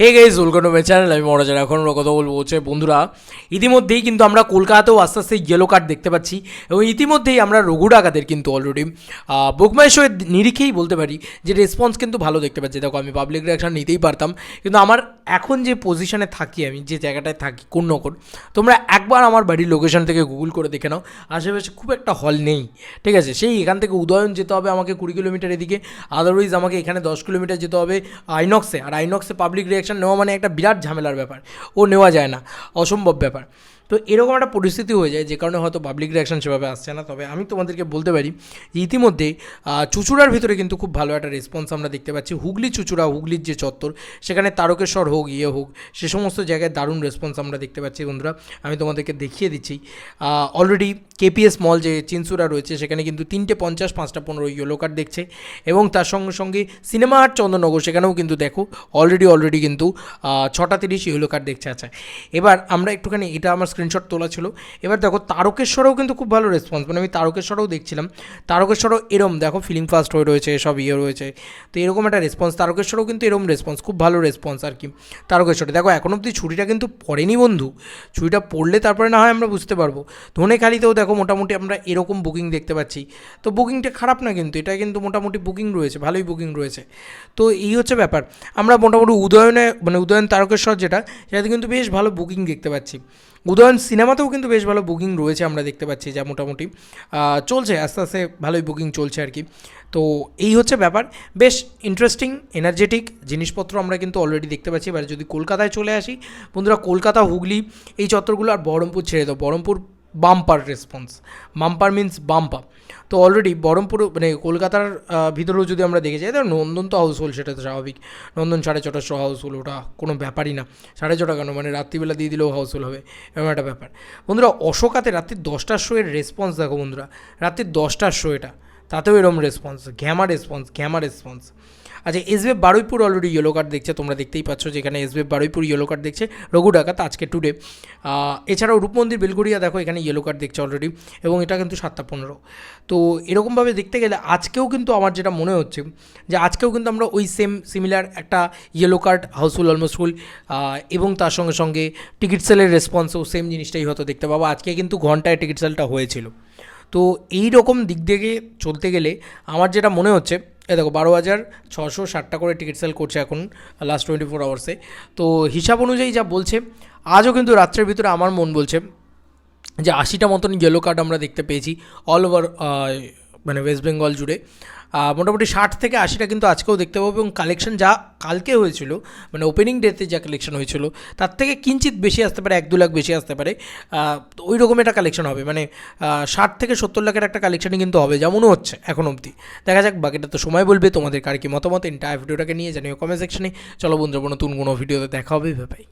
Hey guys welcome channel আমি মহারাজার এখন আমরা কথা বলব হচ্ছে, বন্ধুরা, ইতিমধ্যেই কিন্তু আমরা কলকাতাতেও আস্তে আস্তে ইয়েলো কার্ড দেখতে পাচ্ছি এবং ইতিমধ্যেই আমরা রঘু ডাকাতের কিন্তু অলরেডি বুকমাই শোয়ের নিরিখেই বলতে পারি যে রেসপন্স কিন্তু ভালো দেখতে পাচ্ছি। দেখো, আমি পাবলিক রিয়াকশন নিতেই পারতাম, কিন্তু আমার এখন যে পজিশনে থাকি আমি, যে জায়গাটায় থাকি কোন তোমরা একবার আমার বাড়ির লোকেশন থেকে গুগল করে দেখে নাও। আশেপাশে খুব একটা হল নেই, ঠিক আছে? সেই এখান থেকে উদয়ন যেতে হবে আমাকে কুড়ি কিলোমিটার এদিকে আদারওয়াইজ আমাকে এখানে দশ কিলোমিটার যেতে হবে, আইনক্সে। আর আইনক্সে পাবলিক রিয়াকশন নেওয়া মানে একটা বিরাট ঝামেলার ব্যাপার। ও নেওয়া যায় না। অসম্ভব ব্যাপার। তো এরকম একটা পরিস্থিতি হয়ে যায় যে কারণে হয়তো পাবলিক রিয়াকশন সেভাবে আসছে না। তবে আমি তোমাদেরকে বলতে পারি যে ইতিমধ্যে চুচুড়ার ভিতরে কিন্তু খুব ভালো একটা রেসপন্স আমরা দেখতে পাচ্ছি। হুগলি চুচুড়া, হুগলির যে চত্বর, সেখানে তারকেশ্বর হোক ইয়ে হোক, সে সমস্ত জায়গায় দারুণ রেসপন্স আমরা দেখতে পাচ্ছি বন্ধুরা। আমি তোমাদেরকে দেখিয়ে দিচ্ছি অলরেডি কেপিএস মল যে চিনসুরা রয়েছে, সেখানে কিন্তু তিনটে পঞ্চাশ, পাঁচটা পনেরো ইয়েলো কার্ড দেখছে। এবং তার সঙ্গে সঙ্গে সিনেমা হাট চন্দননগর, সেখানেও কিন্তু দেখো অলরেডি অলরেডি কিন্তু ছটা তিরিশ ইয়েলো কার্ড দেখছে। আচ্ছা এবার আমরা একটুখানি, এটা আমার স্ক্রিনশট তোলা ছিল। এবার দেখো, তারকেশ্বরেও কিন্তু খুব ভালো রেসপন্স মানে আমি তারকেশ্বরেও দেখছিলাম। তারকেশ্বরও এরম, দেখো ফিলিং ফাস্ট হয়ে রয়েছে, সব ইয়ে রয়েছে। তো এরকম একটা রেসপন্স তারকেশ্বরেও কিন্তু এরকম রেসপন্স খুব ভালো রেসপন্স আর কি। তারকেশ্বরে, দেখো, এখন অবধি ছুটিটা কিন্তু পড়েনি বন্ধু। ছুটিটা পড়লে তারপরে না হয় আমরা বুঝতে পারব। ধনেখালিতেও দেখো, মোটামুটি আমরা এরকম বুকিং দেখতে পাচ্ছি। তো বুকিংটা খারাপ না কিন্তু, এটা কিন্তু মোটামুটি বুকিং রয়েছে, ভালোই বুকিং রয়েছে। তো এই হচ্ছে ব্যাপার। আমরা মোটামুটি উদয়নে মানে উদয়ন তারকেশ্বর যেটা, সেটাতে কিন্তু বেশ ভালো বুকিং দেখতে পাচ্ছি। উদয়ন সিনেমাতেও কিন্তু বেশ ভালো বুকিং রয়েছে আমরা দেখতে পাচ্ছি যা মোটামুটি চলছে, আস্তে আস্তে ভালোই বুকিং চলছে আর কি। তো এই হচ্ছে ব্যাপার। বেশ ইন্টারেস্টিং এনার্জেটিক জিনিসপত্র আমরা কিন্তু অলরেডি দেখতে পাচ্ছি। এবার যদি কলকাতায় চলে আসি, বন্ধুরা কলকাতা, হুগলি এই চত্বরগুলো আর বহরমপুর ছেড়ে দাও। Baharampur bumper response bumper means bumper তো অলরেডি বহরমপুর মানে কলকাতার ভিতরেও যদি আমরা দেখে যাই, তাহলে নন্দন তো হাউসফুল সেটা তো স্বাভাবিক। নন্দন সাড়ে ছটার শো হাউসফুল ওটা কোনো ব্যাপারই না। সাড়ে ছটা কেন? মানে রাত্রিবেলা দিয়ে দিলেও হাউসফুল হবে, এরকম একটা ব্যাপার। বন্ধুরা, অশোকাতে রাত্রির দশটার শোয়ের রেসপন্স দেখো বন্ধুরা। রাত্রি দশটার শো এটা। তাতেও এরকম রেসপন্স ঘ্যামা রেসপন্স ঘ্যামা রেসপন্স আচ্ছা এসবে বারুইপুর অলরেডি ইয়েলো কার্ড দেখছে, তোমরা দেখতেই পাচ্ছ যেখানে এসবে বারুইপুর ইয়েলো কার্ড দেখছে। রঘু ডাকাত আজকে টুডে এছাড়াও রূপমন্দির বেলগুড়িয়া দেখো, এখানে ইয়েলো কার্ড দেখছে অলরেডি এবং এটা কিন্তু সাতটা পনেরো। তো এরকমভাবে দেখতে গেলে আজকেও কিন্তু আমার যেটা মনে হচ্ছে, যে আজকেও কিন্তু আমরা ওই সেম সিমিলার একটা yellow card housefull almost full এবং তার সঙ্গে সঙ্গে টিকিট সেলের রেসপন্সও সেম জিনিসটাই হয়তো দেখতে পাবো। আজকে কিন্তু ঘন্টায় টিকিট সেলটা হয়েছিল। তো এই রকম দিক থেকে চলতে গেলে আমার যেটা মনে হচ্ছে এ দেখো বারো হাজার ছশো ষাটটা করে টিকিট সেল করছে এখন লাস্ট টোয়েন্টি ফোর আওয়ার্সে তো হিসাব অনুযায়ী যা বলছে, আজও কিন্তু রাত্রের ভিতরে আমার মন বলছে যে আশিটা মতন ইয়েলো কার্ড আমরা দেখতে পেয়েছি অল ওভার মানে ওয়েস্ট বেঙ্গল জুড়ে। মোটামুটি ষাট থেকে আশিটা কিন্তু আজকেও দেখতে পাবো এবং কালেকশন যা কালকে হয়েছিল মানে ওপেনিং ডেতে যা কালেকশন হয়েছিল, তার থেকে কিঞ্চিত বেশি আসতে পারে, এক দু লাখ বেশি আসতে পারে। ওই রকম একটা কালেকশন হবে মানে ষাট থেকে সত্তর লাখের একটা কালেকশনই কিন্তু হবে, যেমনও হচ্ছে এখন অবধি। দেখা যাক, বাকিটা তো সময় বলবে, তোমাদের কার কি মতামত এন্টায়ার ভিডিওটাকে নিয়ে জানিও কমেন্ট সেকশনে চলো বন্ধুরা নতুন কোনো ভিডিওতে দেখা হবে ভাই